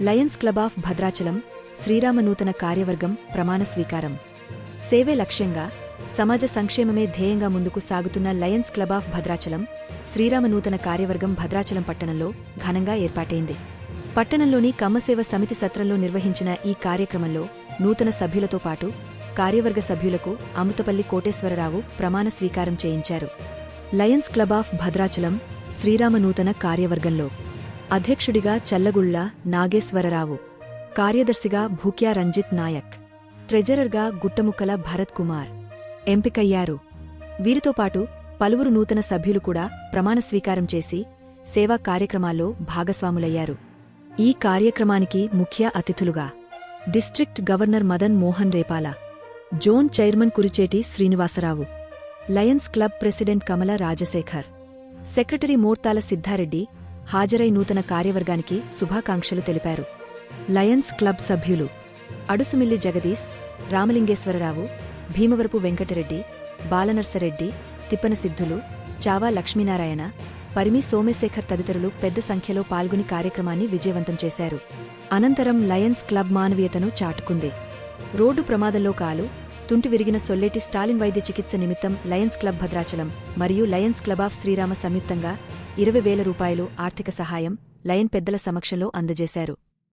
Lions Club of Bhadrachalam Sri నూతన కార్యవర్గం ప్రమాణ స్వీకారం. సేవే లక్ష్యంగా సమాజ సంక్షేమమే ధ్యేయంగా ముందుకు సాగుతున్న Lions Club of Bhadrachalam Sri నూతన కార్యవర్గం భద్రాచలం పట్టణంలో ఘనంగా ఏర్పాటైంది. పట్టణంలోని కమ్మసేవ సమితి సత్రంలో నిర్వహించిన ఈ కార్యక్రమంలో నూతన సభ్యులతో పాటు కార్యవర్గ సభ్యులకు అమృతపల్లి కోటేశ్వరరావు ప్రమాణ స్వీకారం చేయించారు. Lions Club of Bhadrachalam Sri నూతన కార్యవర్గంలో అధ్యక్షుడిగా చల్లగుళ్ళ నాగేశ్వరరావు కార్యదర్శిగా భూక్యా రంజిత్ నాయక్ ట్రెజరర్గా గుట్టముక్కల భరత్ కుమార్ ఎంపికయ్యారు. వీరితో పాటు పలువురు నూతన సభ్యులు కూడా ప్రమాణ స్వీకారం చేసి సేవా కార్యక్రమాల్లో భాగస్వాములయ్యారు. ఈ కార్యక్రమానికి ముఖ్య అతిథులుగా district governor Madan Mohan Repala zone chairman Kuricheti Srinivasarao Lions Club president Kamala Rajasekhar secretary Mortala Siddhareddy హాజరై నూతన కార్యవర్గానికి శుభాకాంక్షలు తెలిపారు. లయన్స్ క్లబ్ సభ్యులు అడుసుమిల్లి జగదీశ్ రామలింగేశ్వరరావు భీమవరపు వెంకటరెడ్డి బాలనర్సరెడ్డి తిప్పన సిద్ధులు చావా లక్ష్మీనారాయణ పరిమి సోమశేఖర్ తదితరులు పెద్ద సంఖ్యలో పాల్గొని కార్యక్రమాన్ని విజయవంతం చేశారు. అనంతరం లయన్స్ క్లబ్ మానవీయతను చాటుకుంది. రోడ్డు ప్రమాదంలో కాలు తుంటి విరిగిన సొల్లెటి స్టాలిన్ వైద్య చికిత్స నిమిత్తం లయన్స్ క్లబ్ భద్రాచలం మరియు లయన్స్ క్లబ్ ఆఫ్ శ్రీరామ సంయుక్తంగా ఇరవై వేల రూపాయలు ఆర్థిక సహాయం లయన్ పెద్దల సమక్షంలో అందజేశారు.